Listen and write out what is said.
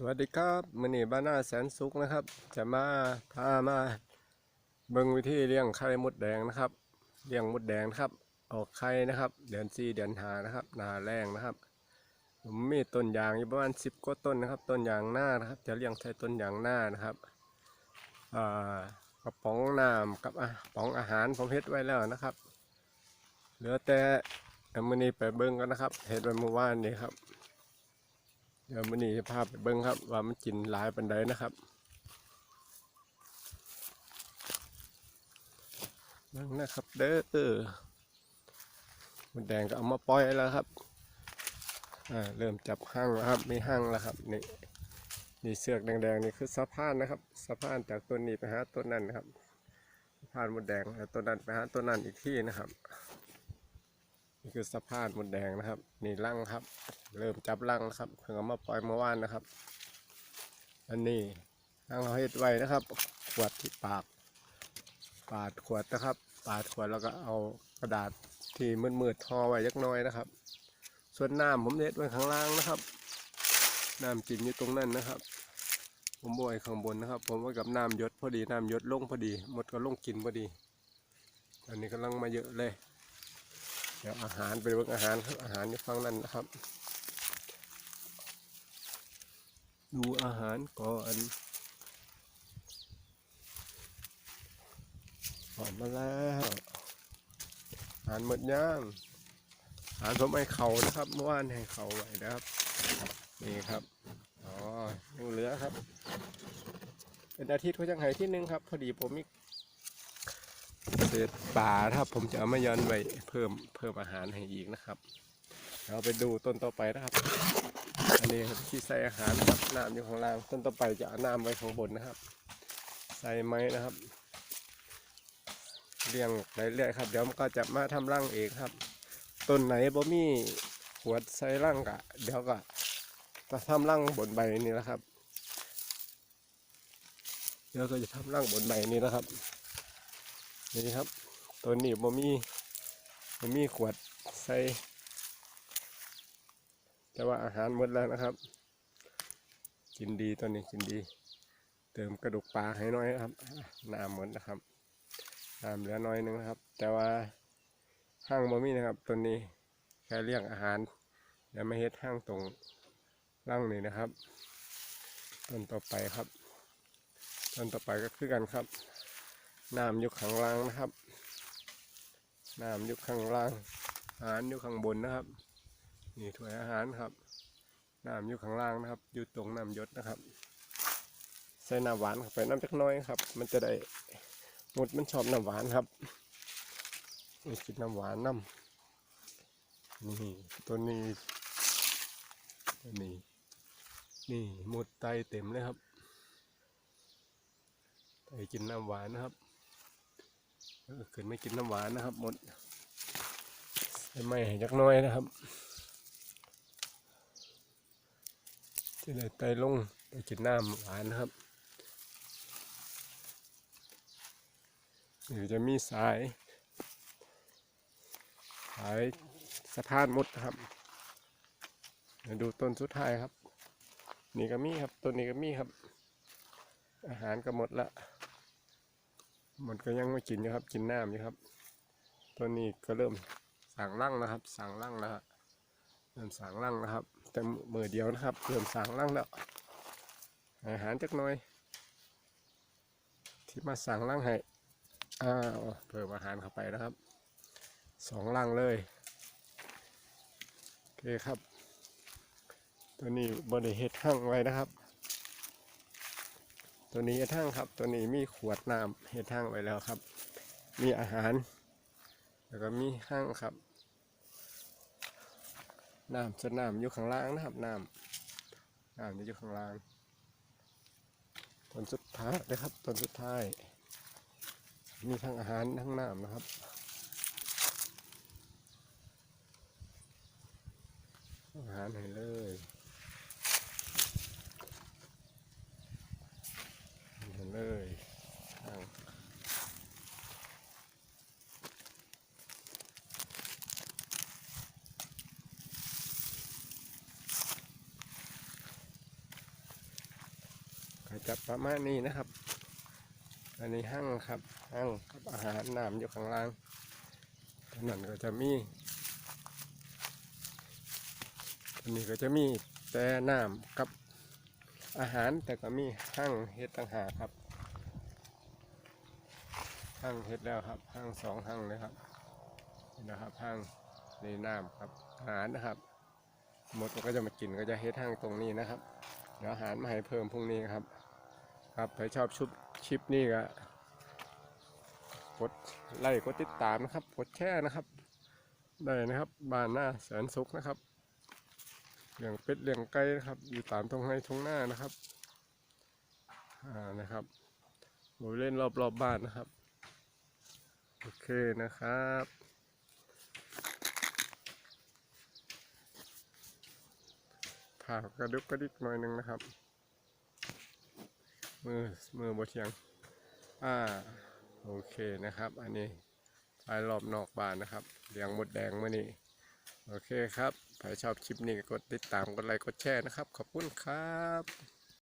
สวัสดีครับมันนี่บ้านหน้าแสนสุขนะครับ จะมาพามาเบิ่งวิธีเลี้ยงไข่มดแดงนะครับเลี้ยงมดแดงครับ ออกไข่นะครับ เดือนสี่เดือนห้านะครับ นาแรงนะครับผมมีต้นยางอยู่ประมาณสิบกว่าต้นนะครับ ต้นยางหน้านะครับ จะเลี้ยงใช้ต้นยางหน้านะครับกระป๋องน้ำกับกระป๋องอาหารผมเฮ็ดไว้แล้วนะครับ เหลือแต่เอามื่อนี้ไปเบิ่งกันนะครับเฮ็ดไว้เมื่อวานนี้ครับ เดี๋ยวมันนี่จะพาไปเบิ้งครับ ว่ามันกินหลายปันใดนะครับเบิ้งนะครับเด้อเออมันแดงก็เอามาปล่อยแล้วครับอ่าเริ่มจับห้างแล้วครับมีห้างแล้วครับนี่นี่เสือกแดงๆนี่คือสะพานนะครับสะพานจากต้นนี้ไปหาต้นนั้นนะครับสะพานมดแดงแล้วต้นนั้นไปหาต้นนั้นอีกที่นะครับ นี่คือสะพานมดแดงนะครับ นี่ลังครับ เริ่มจับลังครับเพิ่งเอามาปล่อยเมื่อวานนะครับ อันนี้ทางเราเฮ็ดไว้นะครับ ขวดที่ปาก ปาดขวดนะครับ ปาดขวดแล้วก็เอากระดาษที่มืดๆทอไว้ยักน้อยนะครับ ส่วนน้ำผมเน็ดไว้ข้างล่างนะครับน้ำกินอยู่ตรงนั้นนะครับ ผมบไว้ข้างบนนะครับ ผมไว้กับน้ำยศพอดีน้ำยศลงพอดี หมดก็ลงกินพอดี อันนี้กำลังมาเยอะเลย เดี๋ยวอาหารไปเบิ่งอาหารครับอาหารอยู่ฝั่งนั้นนะครับ ดูอาหารก่อนก่อนมาแล้วอาหารหมดย่างอาหารผมให้เขานะครับเมื่อวานให้เขาไว้นะครับนี่ครับอ๋อยังเหลือครับ เป็นอาทิตย์เขาจังไห้ที่หนึงครับ พอดีผมมี เศษป่าครับผมจะเอามาย้อนไว้เพิ่มเพิ่มอาหารให้อีกนะครับเราไปดูต้นต่อไปนะครับ อันนี้ครับที่ใส่อาหารครับน้ำอยู่ข้างล่างต้นต่อไปจะเอาน้ำไว้ข้างบนนะครับ ใส่ไม้นะครับเลี้ยงไปเรื่อยๆครับเดี๋ยวมันก็จะมาทำรังเองครับต้นไหนบ่มีขวใส่รังกะเดี๋ยวก็จะทำรังบนใบนี้นะครับเดี๋ยวก็จะทำรังบนใบนี้นะครับ นี่ครับ ตัวนี้บ่มีบ่มีขวดใส่แต่ว่าอาหารหมดแล้วนะครับ กินดีตัวนี้กินดี เติมกระดูกปลาให้น้อยนะครับน้ำหมดนะครับน้ำเหลือน้อยหนึงนะครับ แต่ว่าห้างบ่มีนะครับ ตัวนี้แค่เลี้ยงอาหารแล้วไม่เฮ็ดห้างตรงร่างนี่นะครับต้นต่อไปครับต้นต่อไปก็คือกันครับ น้ำอยู่ข้างล่างนะครับน้ำอยู่ข้างล่าง อาหารอยู่ข้างบนนะครับ นี่ถ้วยอาหารครับน้ำอยู่ข้างล่างนะครับ อยู่ตรงน้ำยศนะครับ ใส่น้ำหวานเข้าไปน้ำจักน้อยครับ มันจะได้หมดมันชอบน้ำหวานครับนี่กินน้ำหวานน้ำนี่ตัวนี้ตัวนี้ นี่หมดไตเต็มเลยครับไตกินน้ำหวานนะครับ ขึ้นไม่กินน้ำหวานนะครับ หมดใส่ไม่ให้จักน้อยนะครับที่เลยไตลงไปกินน้ำหวานนะครับหรือจะมีสาย สายสะพานมดครับเดี๋ยวดูต้นสุดท้ายครับ นี่ก็มีครับต้นนี้ก็มีครับ อาหารก็หมดละ มดก็ยังไม่กินอยู่ครับ กินน้ำอยู่ครับต้นนี้ก็เริ่มสั่งร่างนะครับ สั่งร่างแล้วครับเริ่มสั่งร่างนะครับ แต่มือเดียวนะครับ เริ่มสั่งร่างแล้วอาหารจักหน่อย ที่มาสั่งร่างให้อ้าวเพิ่มอาหารเข้าไปนะครับสองร่างเลยโอเคครับ ตัวนี้บริเฮ็ดห้างไว้นะครับ ตัวนี้เฮ็ดห้งครับ ตัวนี้มีขวดน้ำเฮ็ดห้งไว้แล้วครับ มีอาหาร แล้วก็มีห้างครับน้ำส่วนน้ำอยู่ข้างล่างนะครับน้ำน้ำอยู่ข้างล่างต้นสุดท้ายนะครับต้นสุดท้าย มีทั้งอาหารทั้งน้ำนะครับอาหารให้เลยให้เลยข้าง จะประมาณนี้นะครับ อันนี้หั่งครับหั่งกับอาหารน้ำอยู่ข้างล่างอันนั้นก็จะมีอันนี้ก็จะมีแต่น้ำกับอาหารแต่ก็มีหั่งเฮ็ดต่างหากครับหั่งเฮ็ดแล้วครับหั่งสองหั่งเลยครับนะครับหั่งในน้ำครับอาหารนะครับ หมดก็จะมากินก็จะเฮ็ดหั่งตรงนี้นะครับ เดี๋ยวอาหารมาให้เพิ่มพรุ่งนี้ครับ ครับใครชอบชุบชิปนี่ก็กดไลค์กดติดตามนะครับกดแชร์นะครับ ได้นะครับบ้านหน้าแสนสุขนะครับเลี้ยงเป็ดเลี้ยงไก่นะครับ อยู่ตามตรงไห้ทุ่งหน้านะครับอ่านะครับบริเล่นรอบๆบบ้านนะครับ โอเคนะครับผ่ากระดุกกระดิกหน่อยหนึงนะครับ มือมือบเทียงอ่าโอเคนะครับ อันนี้ภายรอบนอกบ้านนะครับเลี้ยงมดแดงมื่อนี้โอเคครับใครชอบคลิปนี้กดติดตามกดไลค์กดแชร์นะครับ ขอบคุณครับ